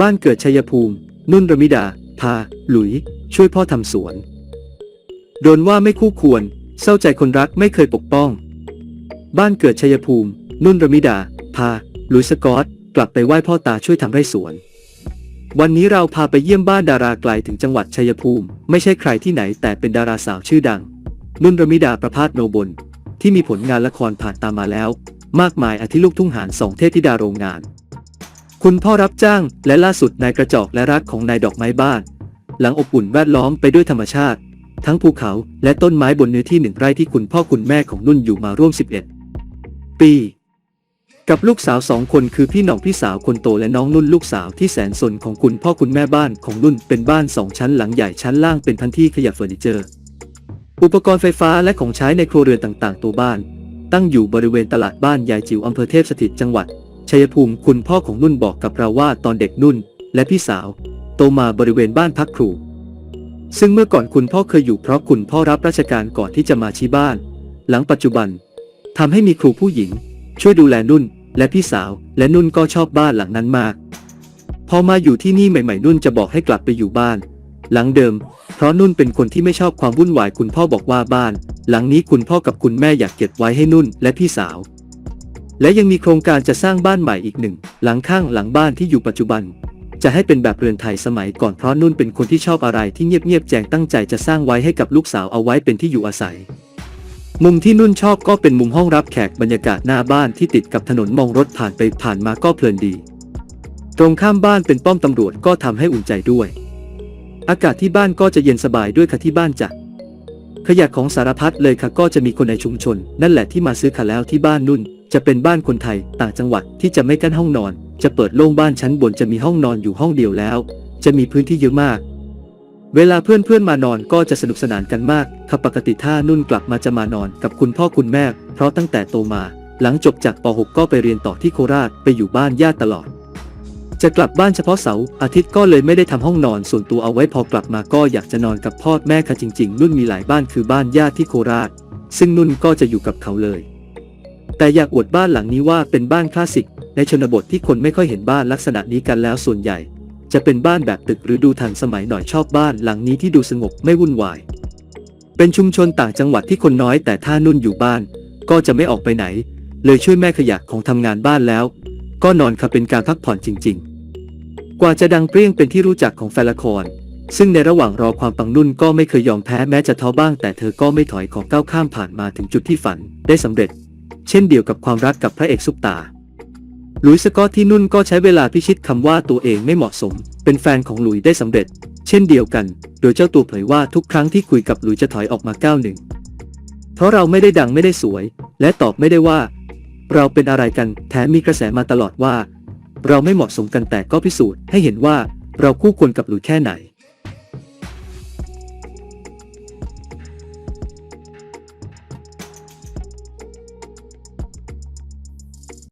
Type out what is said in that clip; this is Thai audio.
บ้านเกิดชัยภูมิ นุ่นรมิดา พา หลุย ช่วยพ่อทำสวน โดนว่าไม่คู่ควร เศร้าใจคนรักไม่เคยปกป้อง บ้านเกิดชัยภูมิ นุ่นรมิดา พา หลุยสกอต กลับไปไหว้พ่อตาช่วยทำไร่สวน วันนี้เราพาไปเยี่ยมบ้านดาราไกลถึงจังหวัดชัยภูมิ ไม่ใช่ใครที่ไหนแต่เป็นดาราสาวชื่อดัง นุ่นรมิดาประพาสโนบล ที่มีผลงานละครผ่านตามมาแล้ว มากมายอาทิลูกทุ่งหารสองเทพธิดาโรงงาน คุณพ่อรับจ้างและล่าสุดนายกระจอกและรักของนายดอกไม้บ้าน หลังอบอุ่นแวดล้อมไปด้วยธรรมชาติ ทั้งภูเขาและต้นไม้บนเนื้อที่หนึ่งไร่ที่คุณพ่อคุณแม่ของนุ่นอยู่มาร่วม 11 ปี กับลูกสาวสองคนคือพี่หน่องพี่สาวคนโตและน้องนุ่นลูกสาวที่แสนสนของคุณพ่อคุณแม่บ้านของนุ่นเป็นบ้านสองชั้นหลังใหญ่ชั้นล่างเป็นพันที่ขยะเฟอร์นิเจอร์ อุปกรณ์ไฟฟ้าและของใช้ในครัวเรือนต่างๆ ตัวบ้าน ตั้งอยู่บริเวณตลาดบ้านยายจิ๋วอำเภอเทพสถิตจังหวัด ชัยภูมิคุณพ่อของนุ่นบอกกับเราว่าตอนเด็กนุ่น และพี่สาว โตมาบริเวณบ้านพักครู ซึ่งเมื่อก่อนคุณพ่อเคยอยู่เพราะคุณพ่อรับราชการก่อนที่จะมาชี้บ้าน หลังปัจจุบันทำให้มีครูผู้หญิง ช่วยดูแลนุ่น และพี่สาว และนุ่นก็ชอบบ้านหลังนั้นมาก พอมาอยู่ที่นี่ใหม่ๆนุ่นจะบอกให้กลับไปอยู่บ้าน หลังเดิม เพราะนุ่นเป็นคนที่ไม่ชอบความวุ่นวายคุณพ่อบอกว่าบ้าน หลังนี้คุณพ่อกับคุณแม่อยากเก็บไว้ให้นุ่น และพี่สาว และยังมีโครงการจะสร้างบ้านใหม่อีกหนึ่ง หลังข้างหลังบ้านที่อยู่ปัจจุบัน จะให้เป็นแบบเรือนไทยสมัยก่อนเพราะนุ่นเป็นคนที่ชอบอะไรที่เงียบๆแจงตั้งใจจะสร้างไว้ให้กับลูกสาวเอาไว้เป็นที่อยู่อาศัย มุมที่นุ่นชอบก็เป็นมุมห้องรับแขกบรรยากาศหน้าบ้านที่ติดกับถนนมองรถผ่านไปผ่านมาก็เพลินดี ตรงข้ามบ้านเป็นป้อมตำรวจก็ทำให้อุ่นใจด้วย อากาศที่บ้านก็จะเย็นสบายด้วยค่ะที่บ้านจะขยะของสารพัดเลยค่ะก็จะมีคนในชุมชน นั่นแหละที่มาซื้อค่ะแล้วที่บ้านนุ่น จะเป็นบ้านคนไทยต่างจังหวัดที่จะไม่กั้นห้องนอน จะเปิดโล่งบ้านชั้นบนจะมีห้องนอนอยู่ห้องเดียวแล้ว จะมีพื้นที่เยอะมาก เวลาเพื่อนๆมานอนก็จะสนุกสนานกันมากค่ะปกติถ้านุ่นกลับมาจะมานอนกับคุณพ่อคุณแม่ เพราะตั้งแต่โตมา หลังจบจากป .6 ก็ไปเรียนต่อที่โคราชไปอยู่บ้านญาติตลอด จะกลับบ้านเฉพาะเสาร์อาทิตย์ก็เลยไม่ได้ทำห้องนอนส่วนตัวเอาไว้พอกลับมาก็อยากจะนอนกับพ่อแม่ค่ะจริง ๆ นุ่นมีหลายบ้านคือบ้านญาติที่โคราช ซึ่งนุ่นก็จะอยู่กับเขาเลย แต่อยากอวดบ้านหลังนี้ว่าเป็นบ้านคลาสสิก ในชนบทที่คนไม่ค่อยเห็นบ้านลักษณะนี้กันแล้วส่วนใหญ่ จะเป็นบ้านแบบตึกหรือดูทันสมัยหน่อยชอบบ้านหลังนี้ที่ดูสงบไม่วุ่นวาย เป็นชุมชนต่างจังหวัดที่คนน้อยแต่ถ้านุ่นอยู่บ้าน ก็จะไม่ออกไปไหน เลยช่วยแม่ขยะของทำงานบ้านแล้ว ก็นอนค่ะเป็นการพักผ่อนจริง ๆ กว่าจะดังเปรี้ยงเป็นที่รู้จักของแฟนละครซึ่งในระหว่างรอความปังนุ่นก็ไม่เคยยอมแพ้แม้จะท้อบ้างแต่เธอก็ไม่ถอยขอก้าวข้ามผ่านมาถึงจุดที่ฝันได้สำเร็จ เช่นเดียวกับความรักกับพระเอกซุปตาหลุยส์สกอตที่นุ่นก็ใช้เวลาพิชิตคำว่าตัวเองไม่เหมาะสม เป็นแฟนของหลุยได้สำเร็จ เช่นเดียวกัน โดยเจ้าตัวเผยว่าทุกครั้งที่คุยกับหลุยจะถอยออกมาก้าวหนึ่ง เพราะเราไม่ได้ดังไม่ได้สวย และตอบไม่ได้ว่า เราเป็นอะไรกันแถมมีกระแสมาตลอดว่า เราไม่เหมาะสมกันแต่ก็พิสูจน์ให้เห็นว่าเราคู่ควรกับหลุยแค่ไหน